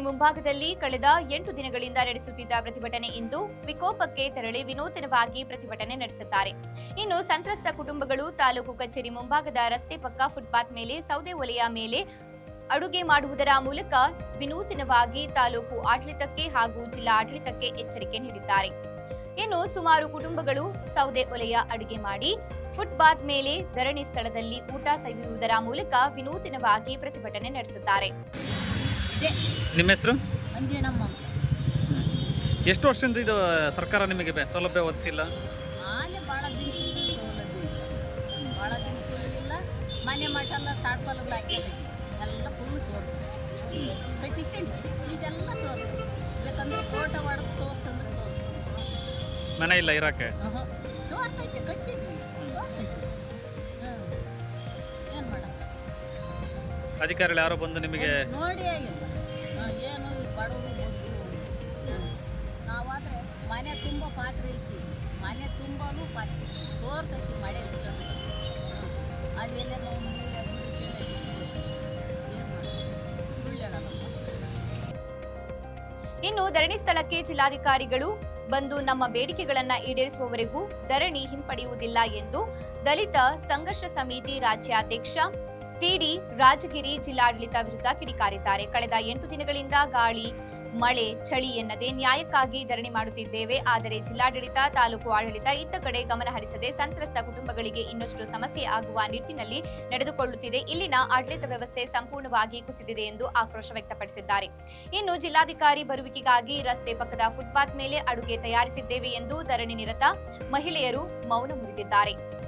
ಮುಂಭಾಗದಲ್ಲಿ ಕಳೆದ ಎಂಟು ದಿನಗಳಿಂದ ನಡೆಸುತ್ತಿದ್ದ ಪ್ರತಿಭಟನೆ ಇಂದು ವಿಕೋಪಕ್ಕೆ ತೆರಳಿ ವಿನೂತನವಾಗಿ ಪ್ರತಿಭಟನೆ ನಡೆಸುತ್ತಾರೆ. ಇನ್ನು ಸಂತ್ರಸ್ತ ಕುಟುಂಬಗಳು ತಾಲೂಕು ಕಚೇರಿ ಮುಂಭಾಗದ ರಸ್ತೆ ಪಕ್ಕ ಫುಟ್ಪಾತ್ ಮೇಲೆ, ಸೌದೆ ಒಲೆಯ ಮೇಲೆ ಅಡುಗೆ ಮಾಡುವುದರ ಮೂಲಕ ವಿನೂತನವಾಗಿ ತಾಲೂಕು ಆಡಳಿತಕ್ಕೆ ಹಾಗೂ ಜಿಲ್ಲಾ ಆಡಳಿತಕ್ಕೆ ಎಚ್ಚರಿಕೆ ನೀಡಿದ್ದಾರೆ. ಇನ್ನು ಸುಮಾರು ಕುಟುಂಬಗಳು ಸೌದೆ ಒಲೆಯ ಅಡುಗೆ ಮಾಡಿ, ಫುಟ್ಪಾತ್ ಮೇಲೆ ಧರಣಿ ಸ್ಥಳದಲ್ಲಿ ಊಟ ಸವಿಯುವುದರ ಮೂಲಕ ವಿನೂತನವಾಗಿ ಪ್ರತಿಭಟನೆ ನಡೆಸುತ್ತಾರೆ. ನಿಮ್ಮ ಹೆಸರು? ಎಷ್ಟು ವರ್ಷದಿಂದ ಇದು ಸರ್ಕಾರ ನಿಮಗೆ ಬೆ- ಸೌಲಭ್ಯ ಒದಗಿಸಿಲ್ಲ? ಆಲೆ ಭಾಳ ದಿನ ಸೌಲಭ್ಯ ಭಾಳ ಇಲ್ಲ. ಮನೆ ಮಠೆಲ್ಲ ತಾಡ್ಪಲ್ಗಳು ಹಾಕ್ಯದ ಎಲ್ಲ ಫುಲ್ ಸೋರ್ ಕಟ್ಟಿಸ್ಕೊಂಡಿದ್ವಿ ಈಗೆಲ್ಲ ಸೋರ್ ಬೇಕಂದ್ರೆ ಫೋಟೋ ಹೊಡೆದು ತೋರ್ಸಂದ್ರೆ ತೋರ್ಸು ಮನೆ ಇಲ್ಲ ಇರಕ್ಕೆ ಸೋರ್ತೈತೆ ಕಟ್ಟಿದ್ವಿ. ಸೋರ್ತೈತೆ. ಹಾಂ. ಏನು ಮಾಡೋದು? ಅಧಿಕಾರಿಗಳು ಯಾರೋ ಬಂದು ನಿಮಗೆ ನೋಡಿ ಆಗಿಲ್ಲ ನಾವಾದರೆ ಮನೆ ತುಂಬ ಪಾತ್ರೆ ಐತಿ ಮನೆ ತುಂಬಾನು ಪಾತ್ರೆ ತೋರ್ತೈತಿ ಮಳೆ ಇಟ್ಕೊಂಡು ಅದೆಲ್ಲ ನಾವು ಇನ್ನು ಧರಣಿ ಸ್ಥಳಕ್ಕೆ ಜಿಲ್ಲಾಧಿಕಾರಿಗಳು ಬಂದು ನಮ್ಮ ಬೇಡಿಕೆಗಳನ್ನು ಈಡೇರಿಸುವವರೆಗೂ ಧರಣಿ ಹಿಂಪಡೆಯುವುದಿಲ್ಲ ಎಂದು ದಲಿತ ಸಂಘರ್ಷ ಸಮಿತಿ ರಾಜ್ಯಾಧ್ಯಕ್ಷ ಟಿಡಿ ರಾಜಗಿರಿ ಜಿಲ್ಲಾಡಳಿತ ವಿರುದ್ಧ ಕಿಡಿಕಾರಿದ್ದಾರೆ. ಕಳೆದ ಎಂಟು ದಿನಗಳಿಂದ ಗಾಳಿ ಮಳೆ, ಚಳಿ ಎನ್ನದೆ ನ್ಯಾಯಕ್ಕಾಗಿ ಧರಣಿ ಮಾಡುತ್ತಿದ್ದೇವೆ. ಆದರೆ ಜಿಲ್ಲಾಡಳಿತ, ತಾಲೂಕು ಆಡಳಿತ ಇತ್ತ ಕಡೆ ಗಮನ ಹರಿಸದೆ ಸಂತ್ರಸ್ತ ಕುಟುಂಬಗಳಿಗೆ ಇನ್ನಷ್ಟು ಸಮಸ್ಯೆ ಆಗುವ ನಿಟ್ಟಿನಲ್ಲಿ ನಡೆದುಕೊಳ್ಳುತ್ತಿದೆ. ಇಲ್ಲಿನ ಆಡಳಿತ ವ್ಯವಸ್ಥೆ ಸಂಪೂರ್ಣವಾಗಿ ಕುಸಿದಿದೆ ಎಂದು ಆಕ್ರೋಶ ವ್ಯಕ್ತಪಡಿಸಿದ್ದಾರೆ. ಇನ್ನು ಜಿಲ್ಲಾಧಿಕಾರಿ ಬರುವಿಕೆಗಾಗಿ ರಸ್ತೆ ಪಕ್ಕದ ಫುಟ್ಪಾತ್ ಮೇಲೆ ಅಡುಗೆ ತಯಾರಿಸಿದ್ದೇವೆ ಎಂದು ಧರಣಿ ನಿರತ ಮಹಿಳೆಯರು ಮೌನ ಮುರಿದಿದ್ದಾರೆ.